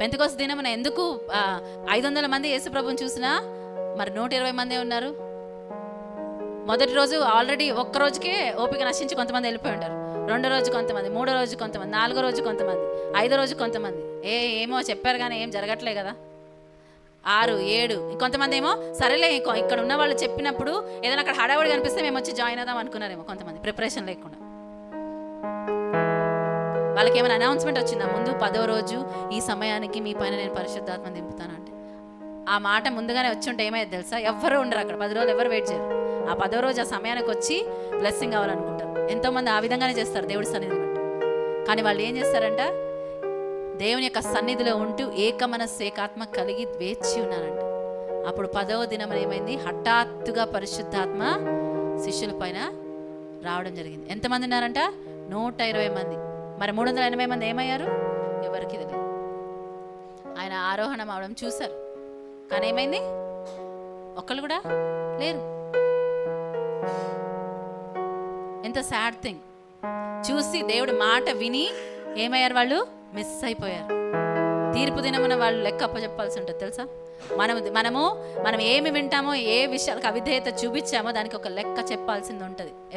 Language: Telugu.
పెంతకోస దినమున ఎందుకు ఐదు వందల మంది యేసుప్రభుని చూసినా మరి నూట ఇరవై మందే ఉన్నారు? మొదటి రోజు ఆల్రెడీ ఒక్క రోజుకే ఓపిక నశించి కొంతమంది వెళ్ళిపోయి ఉంటారు. రెండో రోజు కొంతమంది మూడో రోజు కొంతమంది నాలుగో రోజు కొంతమంది ఐదో రోజు కొంతమంది. ఏ ఏమో చెప్పారు కానీ ఏం జరగట్లే కదా. ఆరు ఏడు కొంతమంది ఏమో సరేలే ఇక్కడ ఉన్న వాళ్ళు చెప్పినప్పుడు ఏదైనా అక్కడ హడావుడి కనిపిస్తే మేము వచ్చి జాయిన్ అవుదాం అనుకున్నారేమో కొంతమంది ప్రిపరేషన్ లేకుండా. వాళ్ళకి ఏమైనా అనౌన్స్మెంట్ వచ్చిందా? ముందు పదో రోజు ఈ సమయానికి మీ పైన నేను పరిశుద్ధాత్మ దింపుతానంటే. ఆ మాట ముందుగానే వచ్చి ఉంటే ఏమైంది తెలుసా? ఎవ్వరూ ఉండరు అక్కడ. పది రోజులు ఎవరు వెయిట్ చేయరు. ఆ పదో రోజు ఆ సమయానికి వచ్చి బ్లెస్సింగ్ అవ్వాలనుకుంటారు ఎంతోమంది ఆ విధంగానే చేస్తారు దేవుడి సన్నిధి కానీ వాళ్ళు ఏం చేస్తారంట? దేవుని యొక్క సన్నిధిలో ఉంటూ ఏక ఏకాత్మ కలిగి వేచి ఉన్నారంట. అప్పుడు పదవ దినం ఏమైంది? హఠాత్తుగా పరిశుద్ధాత్మ శిష్యుల పైన రావడం జరిగింది. ఎంతమంది ఉన్నారంట? నూట ఇరవై మంది. మరి మూడు వందల ఎనభై మంది ఏమయ్యారు? ఎవరికి తెలియదు ఆయన ఆరోహణం అవడం చూశారు. కానీ ఏమైంది? ఒక్కళ్ళు కూడా లేరు. ఎంత సాడ్ థింగ్. చూసి దేవుడి మాట విని ఏమయ్యారు వాళ్ళు? మిస్ అయిపోయారు. తీర్పు దినమున వాళ్ళు లెక్క అప్పచెప్పాల్సి ఉంటుంది తెలుసా? మనము మనము మనం ఏమి వింటామో ఏ విషయాలకు అవిధేయత చూపించామో దానికి ఒక లెక్క చెప్పాల్సింది ఉంటుంది.